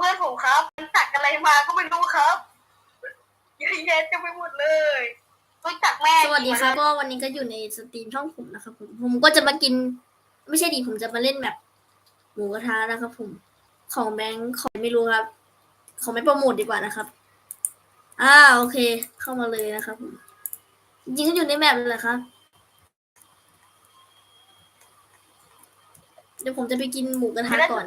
เพื่อนผมครับมันสักอะไรมาก็ไม่รู้ครับเยอะแยะจะไปหมดเลยรู้จักแม่สวัสดีครับก็วันนี้ก็อยู่ในสตรีมช่องผมนะครับผมผมก็จะมากิน ไม่ใช่ดิผมจะมาเล่นแบบหมูกระทะนะครับผมของแบงค์ของไม่รู้ครับ ของไม่โปรโมทดีกว่านะครับ อ่าโอเค เข้ามาเลยนะครับผมจริงๆก็อยู่ในแมปเลยครับเดี๋ยวผมจะไปกินหมูกระทะก่อน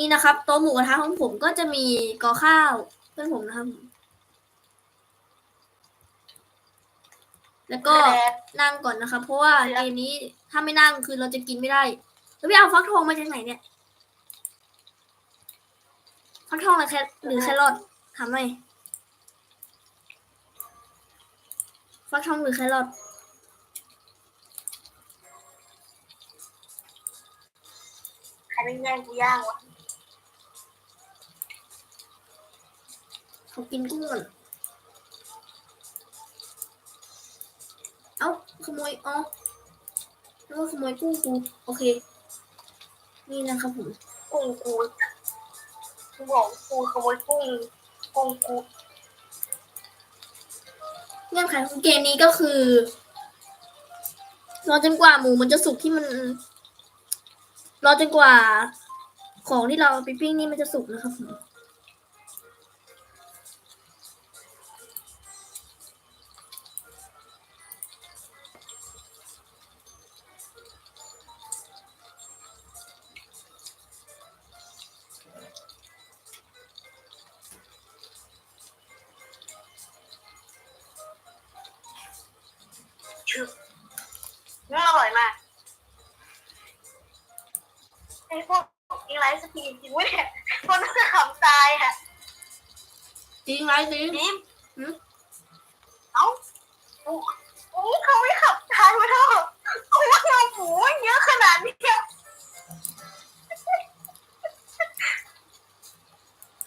นี่นะครับโต๊ะหมูกระทะของผมก็จะมีกอข้าวเพื่อนผมนะครับ แล้วก็นั่งก่อนนะคะเพราะว่าเกมนี้ถ้าไม่นั่งคือเราจะกินไม่ได้แล้วไปเอาฟักทองมาจากไหนเนี่ยฟักทองหรือแคหรือแครอทถามหน่อยฟักทองหรือแครอทใครไม่แย่งกูย่างวะ เขากินกุ้งก่อนเอ้าขโมยอ๋อแล้วก็ขโมยกุ้งกูโอเค นี่นะครับผมกุ้งกูกูบอกกูขโมยกุ้งกุ้งกูเงื่อนไขของเกมนี้ก็คือรอจนกว่าหมูมันจะสุกที่มันรอจนกว่าของที่เราเอาไปปิ้งนี่มันจะสุกนะครับผม มันอร่อยมากไอ้พวกอีไลฟ์สตรีมจริงเว้ยเนี่ยคนน่าจะขำตายฮะจริงไรจริงนิมหืม เอ้าโอ้โอ้เขาไม่ขับตายวะเธอเขาว่าเราหมูเยอะขนาดนี้เนี่ย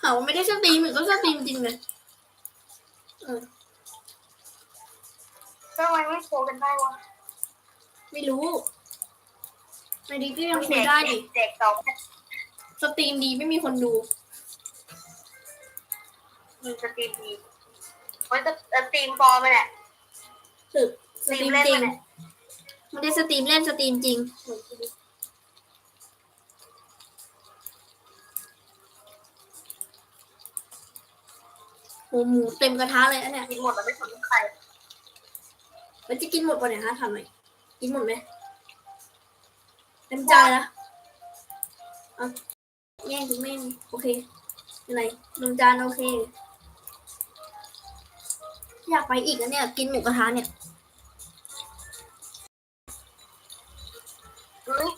หาว่าไม่ได้สตรีมหรือก็สตรีมจริงเลยเออทำไมไม่โชว์กันได้วะ ไม่รู้ในดีก็ยังคุยได้ดิเด็กสองสตรีมดีไม่มีคนดู มีสตรีมดีโอ้ยสตรีมฟอร์มไปเนี่ยสึกสสตตรีรีมมเล่นจริงไปเนี่ยไม่ได้สตรีมเล่นสตรีมจริงโหหมูเต็มกระทะเลยอันเนี่ยกินหมดแล้วไม่สนใครมันจะกินหมดป่ะเนี่ยฮะทำหน่อย กินหมดไหมเต็มใจละเอาแย่งถึงแม่งโอเคเป็นไรลงจานโอเค อยากไปอีกนะเนี่ย กินหมูกระทะเนี่ยเฮ้ย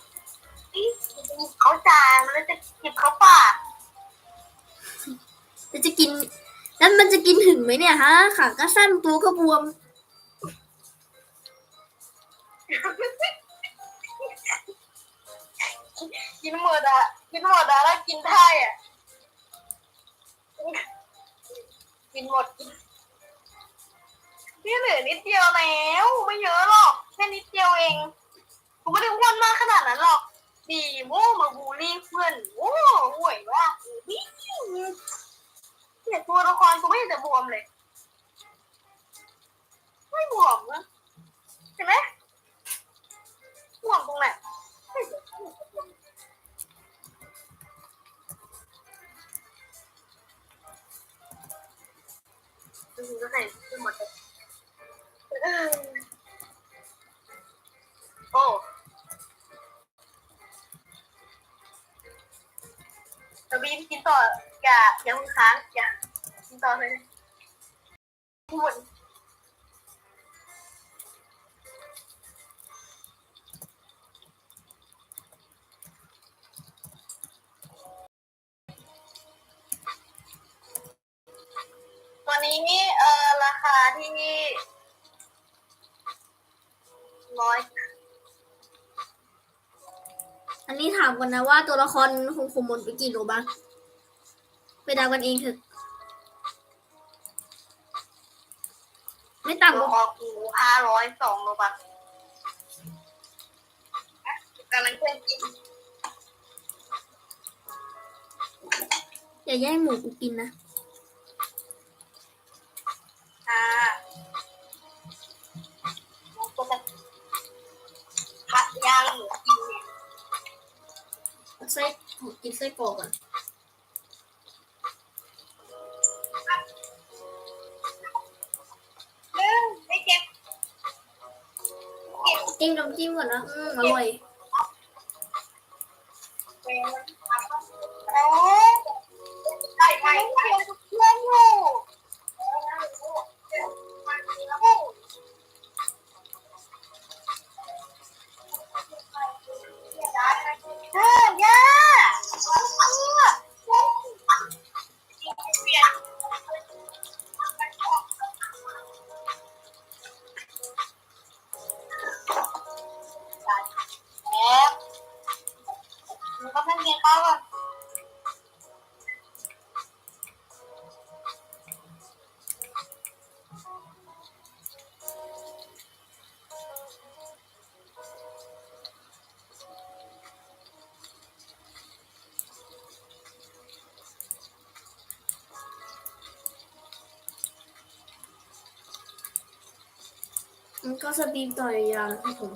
นี่เขาจานมันแล้วจะกินเขาปากแล้วจะกิน แล้วมันจะกินถึงไหมเนี่ยฮะขาก็สั้นตัวก็บวม กินหมดอะกินหมดอะแล้วกินได้อะกินหมดนี่เหลือนิดเดียวแล้ว ไม่เยอะหรอกแค่นิดเดียวเองกูไม่ได้อ้วนมากขนาดนั้นหรอกดีโม่มาบูลลี่เพื่อนโอ้ห่วยว่านี่เนี่ยตัวละครกูไม่เห็นจะบวมเลย ไม่บวมนะ ริงๆก็ใส่ขึ้นหมดเลยโอ้เราบีมกินต่ออย่าอย่ามึงค้างอย่ากินต่อเลยทุกคน นี้นี่เออราคาที่ร้อยอันนี้ถามก่อนนะว่าตัวละครคงคงหมดไปกี่โลบ้างไปเดากันเองเถอะไม่ต่ำกตัวว่าออกหูห้าร้อยสองโลบักกำลังเพื่อนกินอย่าแย่งหมูกูกินนะ กินไส้กรอกก่อนหนึ่งไม่เก็บเก็บจิ้มน้ำจิ้มก่อนนะ อืมอร่อยเวลาเอ๊ะไก่ไก่ไก่เพื่อนอยู่ มันก็สต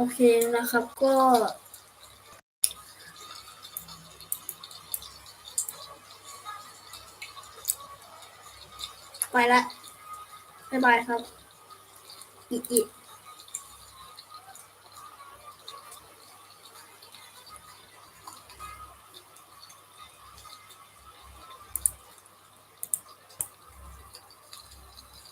โอเคนะครับก็ไปละ บ๊ายบายครับ อีอี